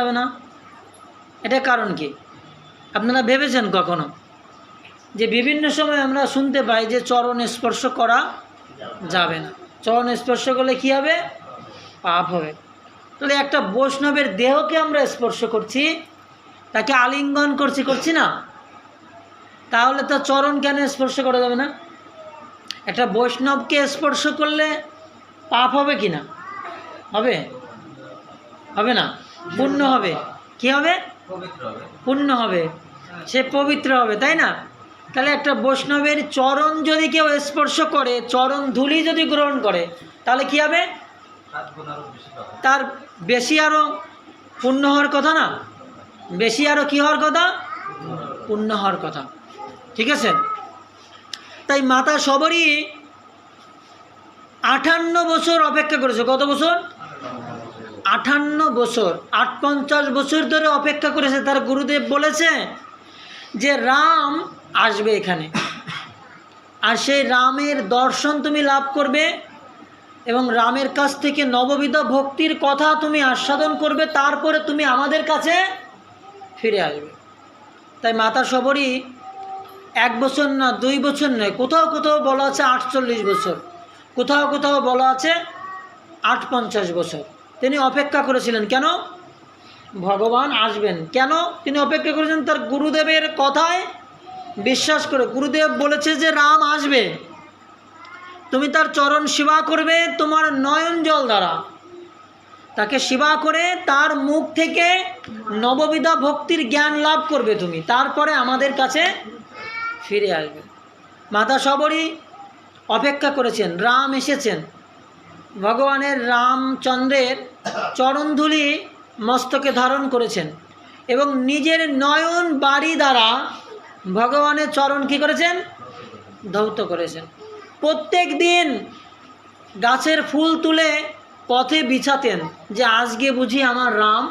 যাবে না? এটা কারণ কি? আপনারা ভেবেছেন কখনো যে বিভিন্ন সময় আমরা শুনতে পাই যে চরণ স্পর্শ করা যাবে না। চরণ স্পর্শ করলে কি হবে? পাপ হবে। তাহলে একটা বৈষ্ণবের দেহকে আমরা স্পর্শ করছি, তাকে আলিঙ্গন করছি করছি না? তাহলে তো চরণ কেন স্পর্শ করা যাবে না? একটা বৈষ্ণবকে স্পর্শ করলে পাপ হবে কি না? হবে? হবে না। পুণ্য হবে। কি হবে? পুণ্য হবে। সে পবিত্র হবে তাই না? তাহলে একটা বৈষ্ণবের চরণ যদি কেউ স্পর্শ করে চরণ ধুলি যদি গ্রহণ করে তাহলে কি হবে? তার বেশি আরও পুণ্য হওয়ার কথা না? বেশি আরও কী হওয়ার কথা? পুণ্য হওয়ার কথা। ঠিক আছে? তাই মাতা সবরই আটান্ন বছর অপেক্ষা করেছে। কত বছর? আটান্ন বছর আট পঞ্চাশ বছর ধরে অপেক্ষা করেছে, তার গুরুদেব বলেছে যে রাম আসবে এখানে। আর সেই রামের দর্শন তুমি লাভ করবে এবং রামের কাছ থেকে নববিধ ভক্তির কথা তুমি আস্বাদন করবে, তারপরে তুমি আমাদের কাছে ফিরে আসবে। তাই মাতা সবরই এক বছর না, দুই বছর নয়, কোথাও কোথাও বলা আছে আটচল্লিশ বছর, কোথাও কোথাও বলা আছে আট পঞ্চাশ বছর। তিনি অপেক্ষা করেছিলেন, কেন? ভগবান আসবেন। কেন? তিনি অপেক্ষা করেছেন তার গুরুদেবের কথায় বিশ্বাস করে। গুরুদেব বলেছে যে, রাম আসবে। তুমি তার চরণ সেবা করবে তোমার নয়ন জল দ্বারা। তাকে সেবা করে তার মুখ থেকে নববিধা ভক্তির জ্ঞান লাভ করবে তুমি। তারপরে আমাদের কাছে ফিরে আসবে। মাতা সবরই অপেক্ষা করেছেন, রাম এসেছেন। ভগবানের রামচন্দ্রের চরণধুলি মস্তকে ধারণ করেছেন এবং নিজের নয়ন বাড়ি দ্বারা ভগবানের চরণ কী করেছেন? ধৌত করেছেন। প্রত্যেক দিন গাছের ফুল তুলে পথে বিছাতেন যে আজকে বুঝি আমার রাম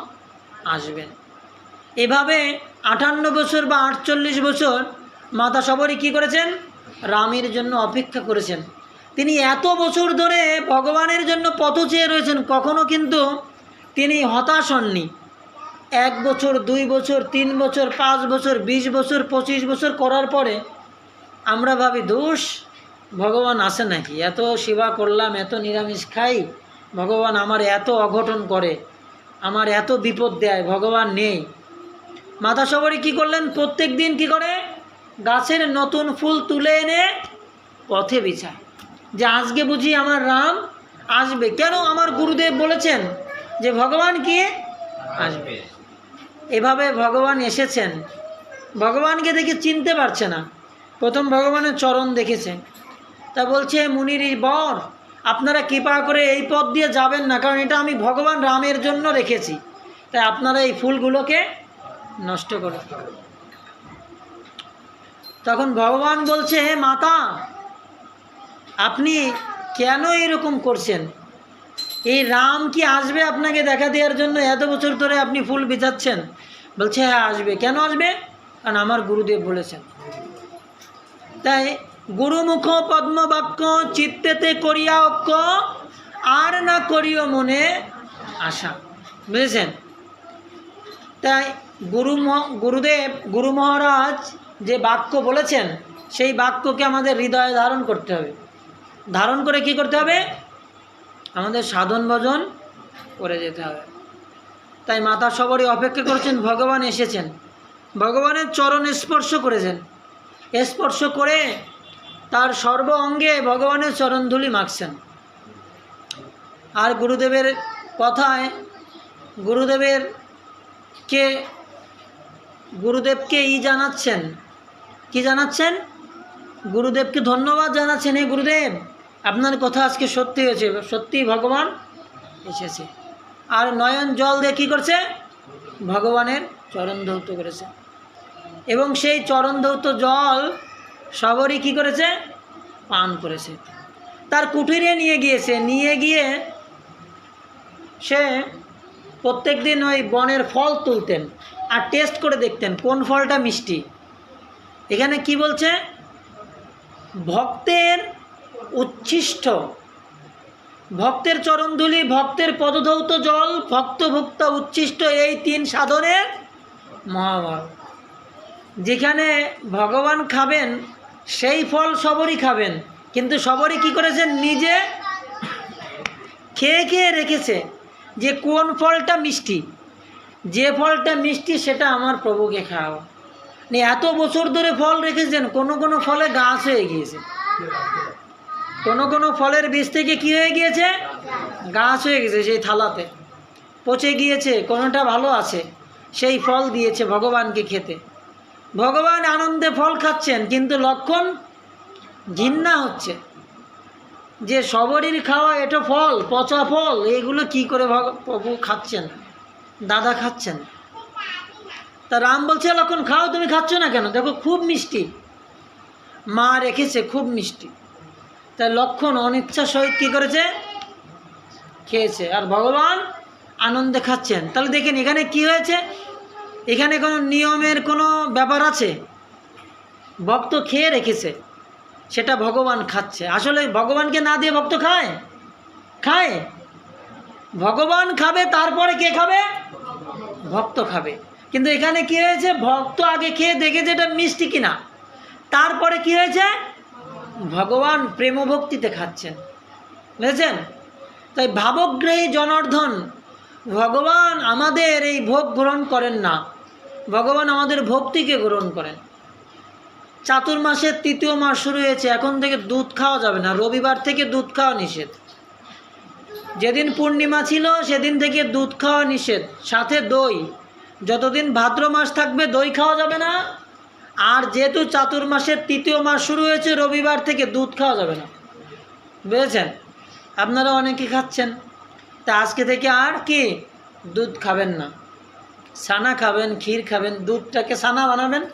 আসবেন। এভাবে আটান্ন বছর বা আটচল্লিশ বছর মাতা সবরই কী করেছেন? রামের জন্য অপেক্ষা করেছেন। তিনি এত বছর ধরে ভগবানের জন্য পথ চেয়ে রয়েছেন, কখনো কিন্তু তিনি হতাশ হননি। এক বছর, দুই বছর, তিন বছর, পাঁচ বছর, বিশ বছর, পঁচিশ বছর করার পরে আমরা ভাবি, দোষ, ভগবান আসে নাকি? এত সেবা করলাম, এত নিরামিষ খাই, ভগবান আমার এত অঘটন করে, আমার এত বিপদ দেয়, ভগবান নেই। মাতা সবরই কী করলেন? প্রত্যেক দিন কী করে? গাছের নতুন ফুল তুলে এনে পথে বিছায়। যে আজকে বুঝি আমার রাম আসবে। কেন আমার গুরুদেব বলেছেন যে ভগবান কে? আসবে। এভাবে ভগবান এসেছেন। ভগবানকে দেখে চিনতে পারছে না। প্রথম ভগবানের চরণ দেখেছে। তা বলছে মুনির বর আপনারা কৃপা করে এই পথ দিয়ে যাবেন না কারণ এটা আমি ভগবান রামের জন্য রেখেছি। তাই আপনারা এই ফুলগুলোকে নষ্ট করে তখন ভগবান বলছে হে মাতা আপনি কেন এরকম করছেন? এই রাম কি আসবে আপনাকে দেখা দেওয়ার জন্য এত বছর ধরে আপনি ফুল বিছাচ্ছেন? বলছে হ্যাঁ আসবে। কেন আসবে? কারণ আমার গুরুদেব বলেছেন। তাই গুরুমুখ পদ্মবাক্য, চিত্তেতে করিয়া অক্ষ আর না করিও মনে আশা। বুঝেছেন? তাই গুরু গুরুদেব, গুরু মহারাজ যে বাক্য বলেছেন, সেই বাক্যকে আমাদের হৃদয়ে ধারণ করতে হবে। ধারণ করে কি করতে হবে? আমাদের সাধন ভজন করে যেতে হবে। তাই মাতা সবরই অপেক্ষা করছেন, ভগবান এসেছেন। ভগবানের চরণ স্পর্শ করেছেন। স্পর্শ করে তার সর্ব অঙ্গে ভগবানের চরণধুলি মাখছেন। আর গুরুদেবের কথায় গুরুদেবের কে গুরুদেবকে ই জানাচ্ছেন? কি জানাচ্ছেন? গুরুদেবকে ধন্যবাদ জানাচ্ছেন, হে গুরুদেব। আপনার কথা আজকে সত্যি হয়েছে সত্যি ভগবান এসেছে। আর নয়ন জল দিয়ে কী করছে? ভগবানের চরণ ধৌত করেছে। এবং সেই চরণ ধৌত জল সবরই কী করেছে? পান করেছে। তার কুঠিরে নিয়ে গিয়েছে। নিয়ে গিয়ে সে প্রত্যেক দিন ওই বনের ফল তুলতেন আর টেস্ট করে দেখতেন কোন ফলটা মিষ্টি। এখানে কি বলছে? ভক্তের উচ্ছিষ্ট। ভক্তের চরণধুলি, ভক্তের পদধৌত জল, ভক্তভুক্ত উচ্ছিষ্ট এই তিন সাধনের মহাভারত যেখানে ভগবান খাবেন, সেই ফল সবরই খাবেন। কিন্তু সবরই কি করেছেন? নিজে খেয়ে খেয়ে রেখেছে যে কোন ফলটা মিষ্টি। যে ফলটা মিষ্টি, সেটা আমার প্রভুকে খাওয়া মানে এত বছর ধরে ফল রেখেছেন, কোনো কোনো ফলে গাছ হয়ে গিয়েছে। কোনো কোনো ফলের বীজ থেকে কি হয়ে গিয়েছে? গাছ হয়ে গেছে সেই থালাতে। পচে গিয়েছে, কোনোটা ভালো আছে? সেই ফল দিয়েছে ভগবানকে খেতে। ভগবান আনন্দে ফল খাচ্ছেন, কিন্তু লক্ষণ ঘিন্না হচ্ছে। যে সবরই খাওয়া এটা ফল, পচা ফল এইগুলো কি করে প্রভু খাচ্ছেন? দাদা খাচ্ছেন? তা রাম বলছে, লক্ষণ, খাও, তুমি খাচ্ছ না কেন? দেখো, খুব মিষ্টি। মা রেখেছে, খুব মিষ্টি। তাই লক্ষণ অনিচ্ছা সহিত কী করেছে? খেয়েছে। আর ভগবান আনন্দে খাচ্ছেন। তাহলে দেখেন, এখানে কি হয়েছে? এখানে কোনো নিয়মের কোনো ব্যাপার আছে? ভক্ত খেয়ে রেখেছে, সেটা ভগবান খাচ্ছে। আসলে ভগবানকে না দিয়ে ভক্ত খায়? খায়? ভগবান খাবে, তারপরে কে খাবে? ভক্ত খাবে। কিন্তু এখানে কি হয়েছে? ভক্ত আগে খেয়ে দেখেছে এটা মিষ্টি কিনা। তারপরে কি হয়েছে? ভগবান প্রেমভক্তিতে খাচ্ছেন। বুঝেছেন? তাই ভাবগ্রাহী জনার্ধন ভগবান আমাদের এই ভোগ গ্রহণ করেন না। ভগবান আমাদের ভক্তিকে গ্রহণ করেন। চাতুর্মাসের তৃতীয় মাস শুরু হয়েছে, এখন থেকে দুধ খাওয়া যাবে না। রবিবার থেকে দুধ খাওয়া নিষেধ। যেদিন পূর্ণিমা ছিল, সেদিন থেকে দুধ খাওয়া নিষেধ। সাথে দই। যতদিন ভাদ্র মাস থাকবে, দই খাওয়া যাবে না। আর যেহেতু চাতুর্মাসের তৃতীয় মাস শুরু হয়েছে, রবিবার থেকে দুধ খাওয়া যাবে না। বুঝেছেন? আপনারা অনেকে খাচ্ছেন। তা আজকে থেকে আর কি? দুধ খাবেন না। সানা খাবেন, ক্ষীর খাবেন, দুধটাকে সানা বানাবেন,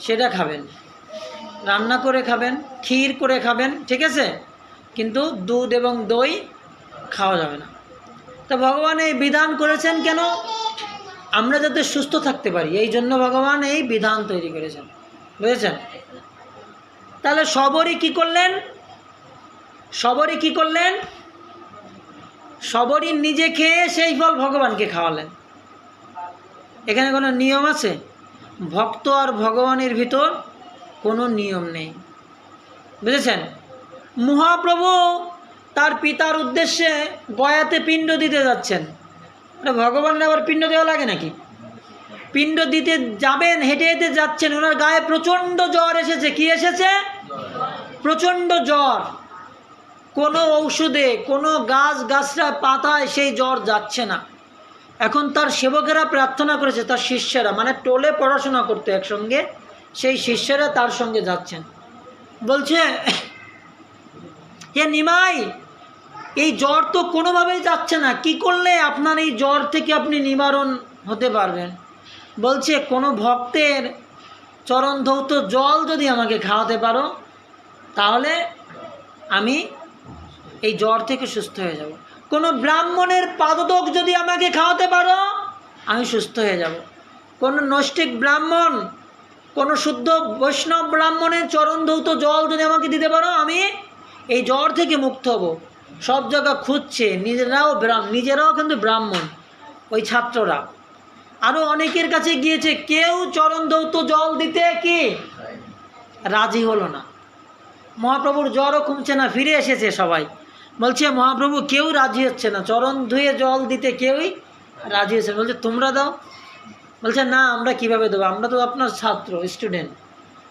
সেটা খাবেন। রান্না করে খাবেন, ক্ষীর করে খাবেন, ঠিক আছে? কিন্তু দুধ এবং দই খাওয়া যাবে না। তো ভগবান এই বিধান করেছেন কেন? আমরা যাতে সুস্থ থাকতে পারি, এই জন্য ভগবান এই বিধান তৈরি করেছেন। বুঝেছেন? তাহলে সবরই কি করলেন? সবরই কি করলেন? সবরই নিজে খেয়ে সেই ফল ভগবানকে খাওয়ালেন। এখানে কোনো নিয়ম আছে? ভক্ত আর ভগবানের ভিতর কোনো নিয়ম নেই। বুঝেছেন? মহাপ্রভু তার পিতার উদ্দেশ্যে গয়াতে পিণ্ড দিতে যাচ্ছেন। আরে ভগবানের আবার পিণ্ড দেওয়া লাগে নাকি? পিণ্ড দিতে যাবেন, হেঁটে হেঁটে যাচ্ছেন, ওনার গায়ে প্রচণ্ড জ্বর এসেছে। কি এসেছে? প্রচণ্ড জ্বর। কোনো ঔষধে, কোনো গাছ গাছরা পাতায় সেই জ্বর যাচ্ছে না। এখন তার সেবকেরা প্রার্থনা করেছে, তার শিষ্যরা মানে টোলে পড়াশোনা করতে একসঙ্গে, সেই শিষ্যরা তার সঙ্গে যাচ্ছেন। বলছে, হে নিমাই এই জ্বর তো কোনোভাবেই যাচ্ছে না। কি করলে আপনার এই জ্বর থেকে আপনি নিবারণ হতে পারবেন? বলছে, কোনো ভক্তের চরণ ধৌত জল যদি আমাকে খাওয়াতে পারো, তাহলে আমি এই জ্বর থেকে সুস্থ হয়ে যাব। কোনো ব্রাহ্মণের পাদদক যদি আমাকে খাওয়াতে পারো, আমি সুস্থ হয়ে যাব। কোনো নষ্টিক ব্রাহ্মণ, কোনো শুদ্ধ বৈষ্ণব ব্রাহ্মণের চরণ ধৌত জল যদি আমাকে দিতে পারো, আমি এই জ্বর থেকে মুক্ত হব। সব জায়গা খুঁজছে, নিজেরাও নিজেরাও কিন্তু ব্রাহ্মণ, ওই ছাত্ররা। আরও অনেকের কাছে গিয়েছে, কেউ চরণ ধৌত জল দিতে কি? রাজি হলো না। মহাপ্রভুর জ্বরও কমছে না, ফিরে এসেছে সবাই। বলছে, মহাপ্রভু, কেউ রাজি হচ্ছে না, চরণ ধুয়ে জল দিতে কেউই রাজি হচ্ছে বলছে, তোমরা দাও। বলছে, না, আমরা কীভাবে দেবো? আমরা তো আপনার ছাত্র, স্টুডেন্ট,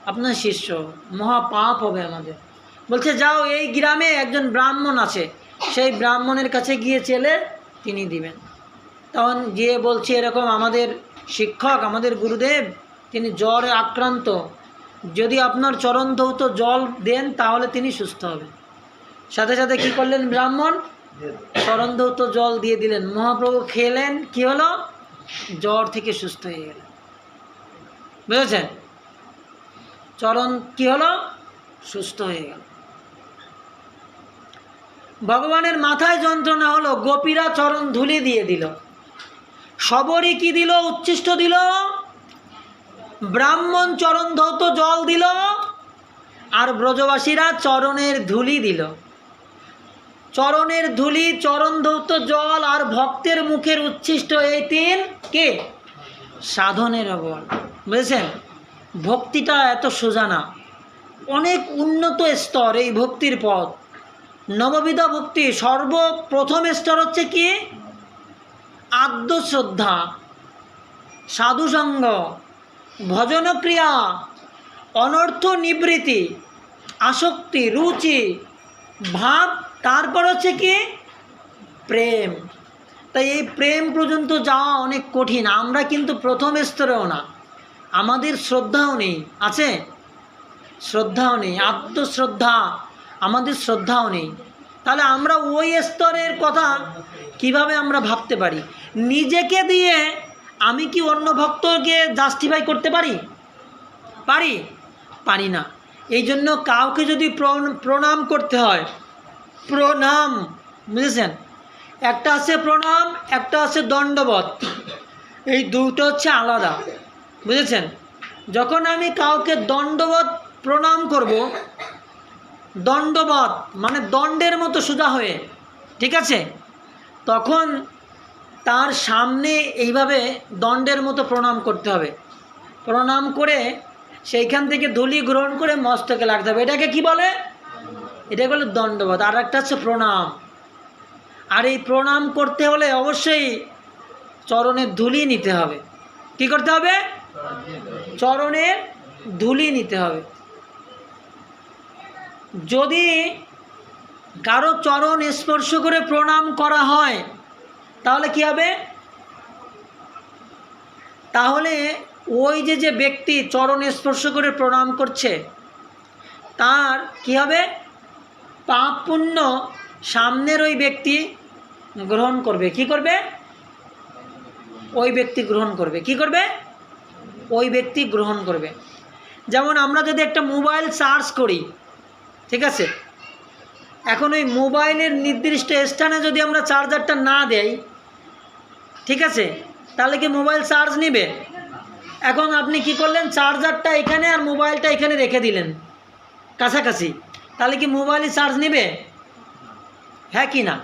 আপনার শিষ্য, মহাপাপ হবে আমাদের। বলছে, যাও, এই গ্রামে একজন ব্রাহ্মণ আছে। সেই ব্রাহ্মণের কাছে গিয়ে চেলে তিনি দিবেন। তখন গিয়ে বলছে, এরকম আমাদের শিক্ষক, আমাদের গুরুদেব, তিনি জ্বরে আক্রান্ত। যদি আপনার চরণ ধৌত জল দেন, তাহলে তিনি সুস্থ হবেন। সাথে সাথে কি করলেন ব্রাহ্মণ? চরণ ধৌত জল দিয়ে দিলেন। মহাপ্রভু খেলেন, কি হলো? জ্বর থেকে সুস্থ হয়ে গেল বুঝেছেন? চরণ কি হলো? সুস্থ হয়ে গেল। ভগবানের মাথায় যন্ত্রণা হলো, গোপীরা চরণ ধুলি দিয়ে দিল। সবরই কি দিল? উচ্ছিষ্ট দিল। ব্রাহ্মণ চরণ ধৌত জল দিল। আর ব্রজবাসীরা চরণের ধুলি দিল। চরণের ধুলি, চরণ ধৌত জল আর ভক্তের মুখের উচ্ছিষ্ট এই তিন কে? সাধনের অবল বুঝেছেন? ভক্তিটা এত সোজা না। অনেক উন্নত স্তর এই ভক্তির পথ। নববিধা ভক্তি সর্বপ্রথম স্তর হচ্ছে কি? আদ্য শ্রদ্ধা সাধুসঙ্গ, ভজনক্রিয়া, অনর্থ নিবৃত্তি আসক্তি, রুচি, ভাব, তারপর হচ্ছে কি? প্রেম। তাই এই প্রেম পর্যন্ত যাওয়া অনেক কঠিন, আমরা কিন্তু প্রথম স্তরেও না। আমাদের শ্রদ্ধাও নেই, আছে? শ্রদ্ধাও নেই আত্মশ্রদ্ধা আমাদের শ্রদ্ধাও নেই। তাহলে আমরা ওই স্তরের কথা কীভাবে আমরা ভাবতে পারি? নিজেকে দিয়ে আমি কি অন্য ভক্তকে জাস্টিফাই করতে পারি? পারি? পারি না। এই জন্য কাউকে যদি প্রণ- প্রণাম করতে হয়, প্রণাম, বুঝেছেন? একটা আছে প্রণাম, একটা আছে দণ্ডবত এই দুটো হচ্ছে আলাদা, বুঝেছেন? যখন আমি কাউকে দণ্ডবত প্রণাম করব দণ্ডবত মানে দণ্ডের মতো সোজা হয়ে ঠিক আছে? তখন তার সামনে এইভাবে দণ্ডের মতো প্রণাম করতে হবে। প্রণাম করে সেইখান থেকে ধুলি গ্রহণ করে মস্তকে লাগতে হবে। এটাকে কি বলে? এটাকে বলে দণ্ডবত আর একটা হচ্ছে প্রণাম। আর এই প্রণাম করতে হলে অবশ্যই চরণের ধুলি নিতে হবে। কি করতে হবে? চরণের ধুলি নিতে হবে। যদি কারও চরণ স্পর্শ করে প্রণাম করা হয়, তাহলে কি হবে? তাহলে ওই যে যে ব্যক্তি চরণ স্পর্শ করে প্রণাম করছে, তার কি হবে? পাপ পুণ্য সামনের ওই ব্যক্তি গ্রহণ করবে। কি করবে? ওই ব্যক্তি গ্রহণ করবে। কি করবে? ওই ব্যক্তি গ্রহণ করবে। যেমন আমরা যদি একটা মোবাইল চার্জ করি ঠিক আছে? এখন ওই মোবাইলের নির্দিষ্ট স্থানে যদি আমরা চার্জারটা না দেই, ঠিক আছে? তাহলে কি মোবাইল চার্জ নেবে? এখন আপনি কি করলেন? চার্জারটা এখানে আর মোবাইলটা এখানে রেখে দিলেন, কাছাকাছি। তাহলে কি মোবাইলে চার্জ নেবে? হ্যাঁ কি না?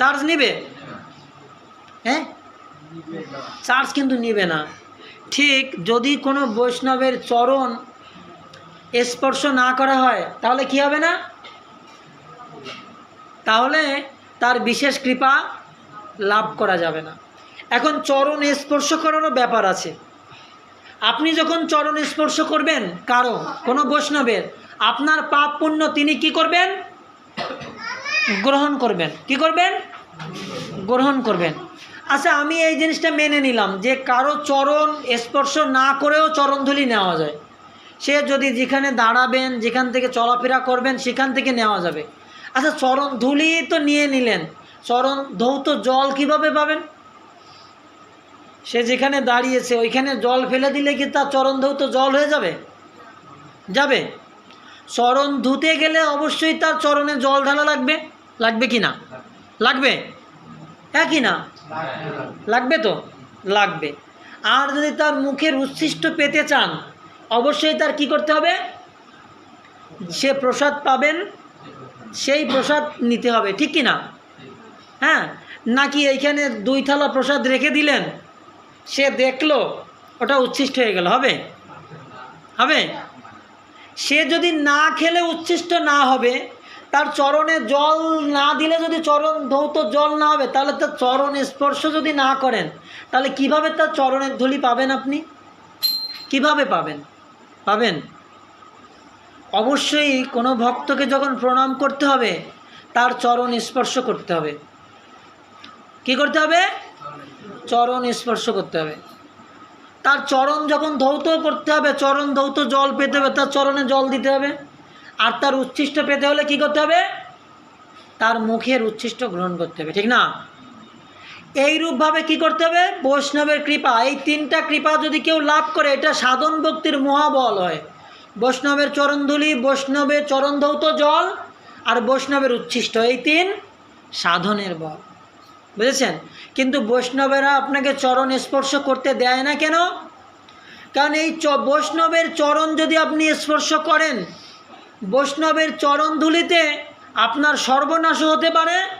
চার্জ নেবে? হ্যাঁ? চার্জ কিন্তু নেবে না। ঠিক যদি কোনো বৈষ্ণবের চরণ স্পর্শ না করা হয়, তাহলে কি হবে না? তাহলে তার বিশেষ কৃপা লাভ করা যাবে না। এখন চরণ স্পর্শ করারও ব্যাপার আছে। আপনি যখন চরণ স্পর্শ করবেন কারও কোনো বৈষ্ণবের, আপনার পাপ পুণ্য তিনি কি করবেন? গ্রহণ করবেন। কি করবেন? গ্রহণ করবেন। আচ্ছা আমি এই জিনিসটা মেনে নিলাম যে কারও চরণ স্পর্শ না করেও চরণধুলি নেওয়া যায়। সে যদি যেখানে দাঁড়াবেন, যেখান থেকে চলাফেরা করবেন, সেখান থেকে নেওয়া যাবে। আচ্ছা চরণ ধুলি তো নিয়ে নিলেন। চরণ ধৌত জল কীভাবে পাবেন? সে যেখানে দাঁড়িয়েছে, ওইখানে জল ফেলে দিলে কি তার চরণ ধৌত জল হয়ে যাবে? যাবে। চরণ ধুতে গেলে অবশ্যই তার চরণে জল ঢালা লাগবে। লাগবে কি না? লাগবে। হ্যাঁ কি না? লাগবে তো? লাগবে। আর যদি তার মুখের উচ্ছিষ্ট পেতে চান অবশ্যই তার কি করতে হবে? সে প্রসাদ পাবেন, সেই প্রসাদ নিতে হবে, ঠিক কি না হ্যাঁ? নাকি এইখানে দুই থালা প্রসাদ রেখে দিলেন, সে দেখল, ওটা উচ্ছিষ্ট হয়ে গেল, হবে? হবে? সে যদি না খেলে উচ্ছিষ্ট না হবে, তার চরণে জল না দিলে যদি চরণ, ধৌত জল না হবে, তাহলে তার চরণ স্পর্শ যদি না করেন, তাহলে কীভাবে তার চরণের ধুলি পাবেন আপনি? কীভাবে পাবেন? পাবেন। অবশ্যই কোনো ভক্তকে যখন প্রণাম করতে হবে, তার চরণ স্পর্শ করতে হবে। কি করতে হবে? চরণ স্পর্শ করতে হবে। তার চরণ যখন ধৌত করতে হবে, চরণ ধৌত জল পেতে হবে, তার চরণে জল দিতে হবে। আর তার উচ্ছিষ্ট পেতে হলে কি করতে হবে? তার মুখের উচ্ছিষ্ট গ্রহণ করতে হবে, ঠিক না? এইরূপভাবে কি করতে হবে? বৈষ্ণবের কৃপা। এই তিনটা কৃপা যদি কেউ লাভ করে, এটা সাধন ভক্তির মহাবল হয়। বৈষ্ণবের চরণধুলি, বৈষ্ণবের চরণ ধৌত জল, আর বৈষ্ণবের উচ্ছিষ্ট। এই তিন সাধনের বল। বুঝেছেন? কিন্তু বৈষ্ণবেরা আপনাকে চরণ স্পর্শ করতে দেয় না কেন? কারণ এই চ বৈষ্ণবের চরণ যদি আপনি স্পর্শ করেন, বৈষ্ণবের চরণ ধুলিতে আপনার সর্বনাশও হতে পারে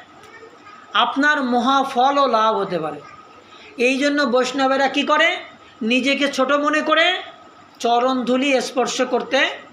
আপনার মহাফলও লাভ হতে পারে। এই জন্য বৈষ্ণবেরা কি করে? নিজেকে ছোট মনে করে চরণ চরণধুলি স্পর্শ করতে